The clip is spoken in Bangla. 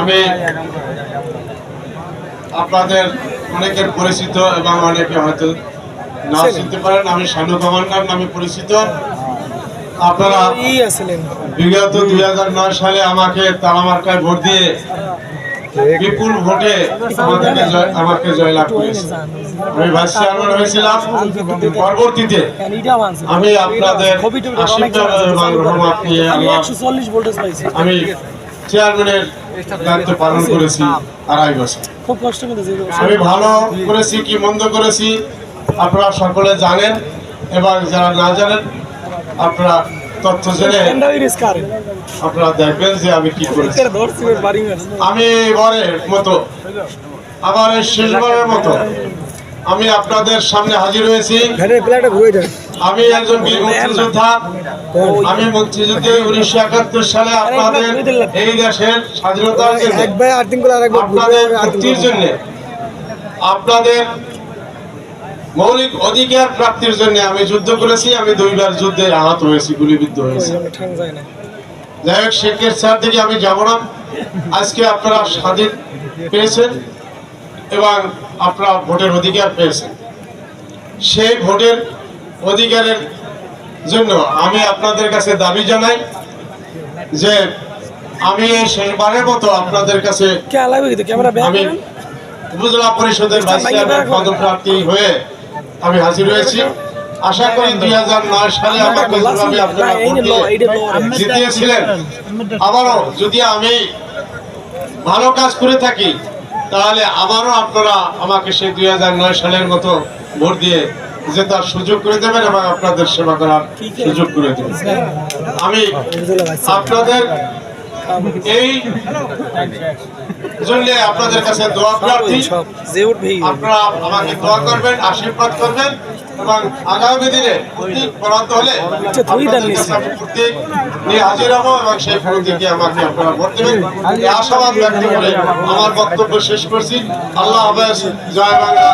আমি আপনাদের অনেকের পরিচিত এবং অনেকে হয়তো না চিনতে পারেন আমি শানু কমান্ডার নামে পরিচিত। আপনারা বিগত দুই সালে আমাকে তালামার্কায় ভোট দিয়ে বিপুল ভোটে আমাদেরকে আমাকে জয়লাভ করেছে। আমি ভাইস চেয়ারম্যান হয়েছিলাম। পরবর্তীতে আমি আপনাদের ছবি টবি অনেক আশীর্বাদ এবং রহমত নিয়ে আমি চেয়ারম্যানের দায়িত্ব পালন করেছি আড়াই বছর। আমি ভালো করেছি কি মন্দ করেছি আপনারা সকলে জানেন। এবং যারা না জানেন আপনারা তথ্য জেনে আপনারা দেখবেন যে আমি কি করেছি। আমি এবারের মতো আবার শেষবারের মতো। আমি আপনাদের সামনে হাজির হয়েছি। আমি একজন বীর মুক্তিযোদ্ধা। আমি মুক্তিযুদ্ধে উনিশশো একাত্তর সালে আপনাদের এই দেশের স্বাধীনতার একবার আপনাদের মুক্তির জন্য আপনাদের মৌলিক অধিকার প্রাপ্তির জন্য আমি যুদ্ধ করেছি আমি দুইবার যুদ্ধে আহত হয়েছি গুলিবিদ্ধ হয়েছি। যাই হোক শেখের স্যার থেকে আমি যাব না। আজকে আপনারা স্বাধীন পেয়েছেন এবং আপনারা ভোটের অধিকার পেয়েছেন। সেই ভোটের অধিকারের জন্য আমি আপনাদের কাছে দাবি জানাই যে আমি শেষবারের মতো আপনাদের কাছে আমি উপজেলা পরিষদের ভাইস চেয়ারম্যান পদপ্রার্থী হয়ে আমি হাজির হয়েছি। আশা করি দুই হাজার নয় সালে আমাকে যেভাবে আপনারা জিতিয়েছিলেন। আবারও যদি আমি ভালো কাজ করে থাকি তাহলে আবারও আপনারা আমাকে সেই দুই হাজার নয় সালের মতো ভোট দিয়ে জেতার সুযোগ করে দেবেন এবং আপনাদের সেবা করার সুযোগ করে দেবেন। আমি আপনাদের এই জন্য আপনাদের কাছে দোয়া প্রার্থী যে আপনারা আমাকে দোয়া করবেন, আশীর্বাদ করবেন এবং আগামী দিনে প্রতীক বরাদ্দ হলে প্রতীক নিয়ে হাজির হব এবং সেই প্রতীকে আমাকে আপনারা ভোট দেবেন। এই আশাবাদ ব্যক্ত করে আমার বক্তব্য শেষ করছি। আল্লাহ হাফেজ। জয় বাংলা।